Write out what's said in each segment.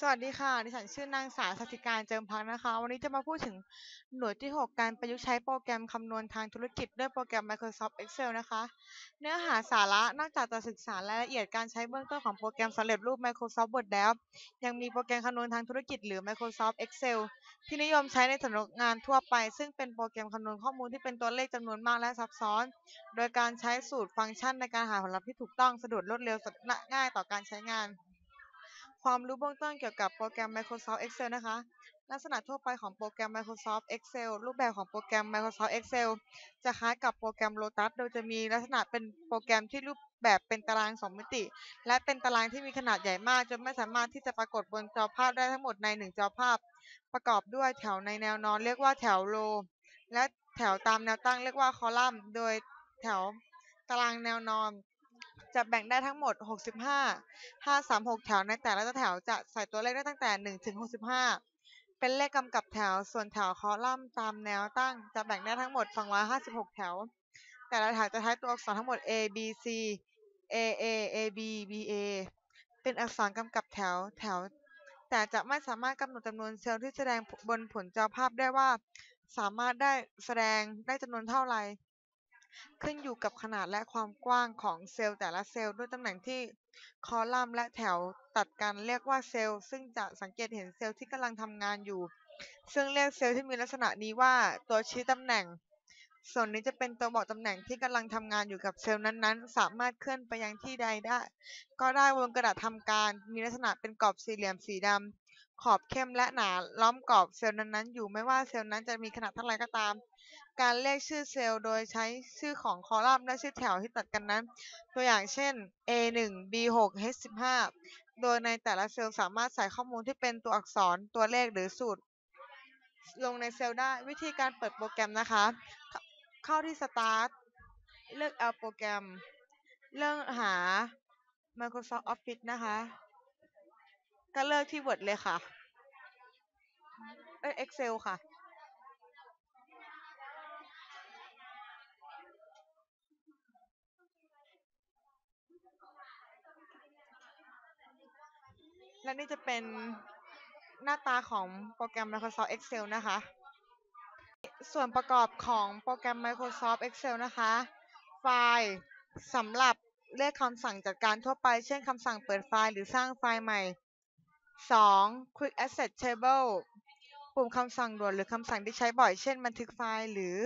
สวัสดีค่ะ ดิฉันชื่อนางสาวสัสิการเจิมพักนะคะ วันนี้จะมาพูดถึงหน่วยที่ 6 การประยุกต์ใช้โปรแกรมคำนวณทางธุรกิจด้วยโปรแกรม Microsoft Excel นะคะ เนื้อหาสาระนอกจากจะศึกษารายละเอียดการใช้เบื้องต้นของโปรแกรมสำเร็จรูป Microsoft Word แล้ว ยังมีโปรแกรมคำนวณทางธุรกิจหรือ Microsoft Excel ที่นิยมใช้ในสำนักงานทั่วไป ซึ่งเป็นโปรแกรมคำนวณข้อมูลที่เป็นตัวเลขจำนวนมากและซับซ้อน โดยการใช้สูตรฟังก์ชันในการหาผลลัพธ์ที่ถูกต้องสะดวกรวดเร็วง่ายต่อการใช้งาน ความรู้เบื้องต้นเกี่ยวกับโปรแกรม Microsoft Excel นะคะ ลักษณะทั่วไปของโปรแกรม Microsoft Excel รูปแบบของโปรแกรม Microsoft Excel จะคล้ายกับโปรแกรม Lotus โดยจะมีลักษณะเป็นโปรแกรมที่รูปแบบเป็นตาราง 2 มิติ และเป็นตารางที่มีขนาดใหญ่มาก จนไม่สามารถที่จะปรากฏบนจอภาพได้ทั้งหมดใน 1 จอภาพ ประกอบด้วยแถวในแนวนอนเรียกว่าแถวโรและแถวตามแนวตั้งเรียกว่าคอลัมน์ โดยแถวตารางแนวนอน จะแบ่งได้ทั้งหมด 65 536 แถวในแต่ละแถวจะใส่ตัวเลขได้ตั้งแต่ 1 ถึง 65 เป็นเลขกำกับแถว ส่วนแถวคอลัมน์ตามแนวตั้ง จะแบ่งได้ทั้งหมด 256 แถว แต่ละแถวจะใช้ตัวอักษรทั้งหมด A B C A A A B B A เป็นอักษรกำกับแถวแถว แต่จะไม่สามารถกำหนดจำนวนเซลล์ที่แสดงบนผลจอภาพได้ว่า สามารถได้แสดงได้จำนวนเท่าไหร่ ขึ้นอยู่กับขนาดและความกว้างของเซลล์แต่ละเซลล์ด้วยตำแหน่งที่คอลัมน์และแถวตัดกันเรียกว่าเซลล์ซึ่งจะสังเกตเห็นเซลล์ที่กำลังทำงานอยู่ ซึ่งเรียกเซลล์ที่มีลักษณะนี้ว่าตัวชี้ตำแหน่ง ส่วนนี้จะเป็นตัวบอกตำแหน่งที่กำลังทำงานอยู่กับเซลล์นั้นๆ สามารถเคลื่อนไปยังที่ใดได้ ก็ได้บนกระดาษทำการมีลักษณะเป็นกรอบสี่เหลี่ยมสีดำขอบเข้มและหนาล้อมกรอบเซลล์นั้นๆอยู่ไม่ว่าเซลล์นั้นจะมีขนาดเท่าไรก็ตาม การเรียกชื่อเซลล์โดยใช้ชื่อของคอลัมน์และชื่อแถวที่ตัดกันนั้น ตัวอย่างเช่น A1 B6 H15 โดยในแต่ละเซลล์สามารถใส่ข้อมูลที่เป็นตัวอักษร ตัวเลขหรือสูตร ลงในเซลล์ได้ วิธีการเปิดโปรแกรมนะคะ เข้าที่ Start เลือก L โปรแกรม เลือกหา Microsoft Office นะคะ ก็เลือกที่ Word เลยค่ะ เอ้ย Excel ค่ะ และนี่จะเป็นหน้าตาของโปรแกรม Microsoft Excel นะคะ ส่วนประกอบของโปรแกรม Microsoft Excel นะคะ ไฟล์สำหรับเรียกคำสั่งจัดการทั่วไป เช่นคำสั่งเปิดไฟล์หรือสร้างไฟล์ใหม่ 2. Quick Access Table ปุ่มคำสั่งด่วนหรือคำสั่งที่ใช้บ่อย เช่น บันทึกไฟล์หรือ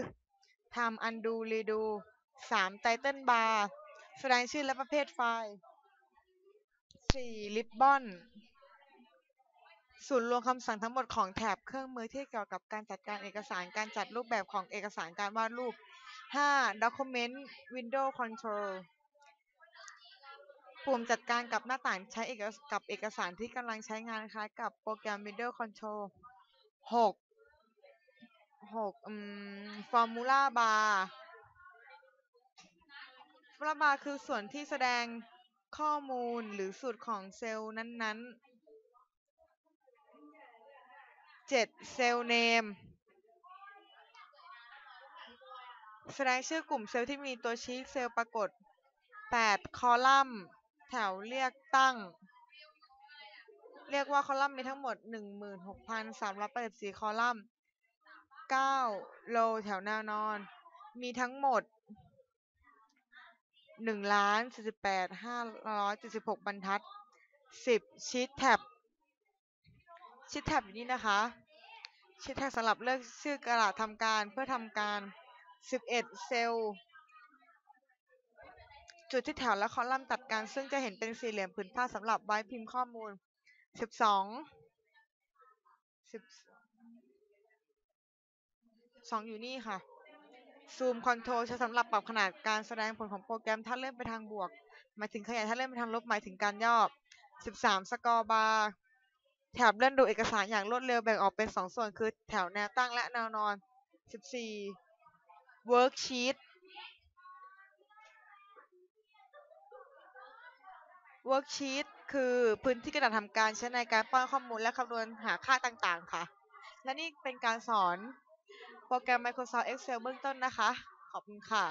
ทำ undo redo 3. Title bar แสดงชื่อและประเภทไฟล์ 4. Ribbon ศูนย์รวมคำสั่งทั้งหมดของแถบเครื่องมือที่เกี่ยวกับการจัดการเอกสารการจัดรูปแบบของเอกสารการวาดรูป 5. Document Window Control ปุ่มจัดการกับหน้าต่างใช้กับเอกสารที่กำลังใช้งานคล้ายกับโปรแกรม Window Control 6 6อืม Formula Bar Formula Bar คือส่วนที่แสดงข้อมูลหรือสูตรของเซลล์นั้นๆ 7. Cell Name แสดงชื่อกลุ่มเซลล์ที่มีตัวชี้เซลล์ปรากฏ 8. คอลัมน์ แถวเรียกตั้ง เรียกว่าคอลัมน์มีทั้งหมด16,384คอลัมน์ 9. row แถวแนวนอน มีทั้งหมด1,048,576บรรทัด 10. Sheet Tab ชิดแท็บอยู่นี่นะคะ ชิดแท็บสำหรับเลือกชื่อกระดาษทำการเพื่อทำการ 11 เซลล์จุดที่แถวและคอลัมน์ตัดกันซึ่งจะเห็นเป็นสี่เหลี่ยมผืนผ้าสำหรับไว้พิมพ์ข้อมูล 12 12อยู่นี่ค่ะ ซูมคอนโทรลใช้สำหรับปรับขนาดการแสดงผลของโปรแกรมถ้าเลื่อนไปทางบวก หมายถึงขยายถ้าเลื่อนไปทางลบหมายถึงการย่อ 13 สกอร์บาร์ แถบเลื่อนดูเอกสารอย่างรวดเร็วแบ่งออกเป็น2ส่วนคือแถวแนวตั้งและแนวนอน 14 worksheet worksheet คือพื้นที่กระดาษทำการใช้ในการป้อนข้อมูลและคำนวณหาค่าต่างๆ ค่ะ และนี่เป็นการสอนโปรแกรม Microsoft Excel เบื้องต้นนะคะ ขอบคุณค่ะ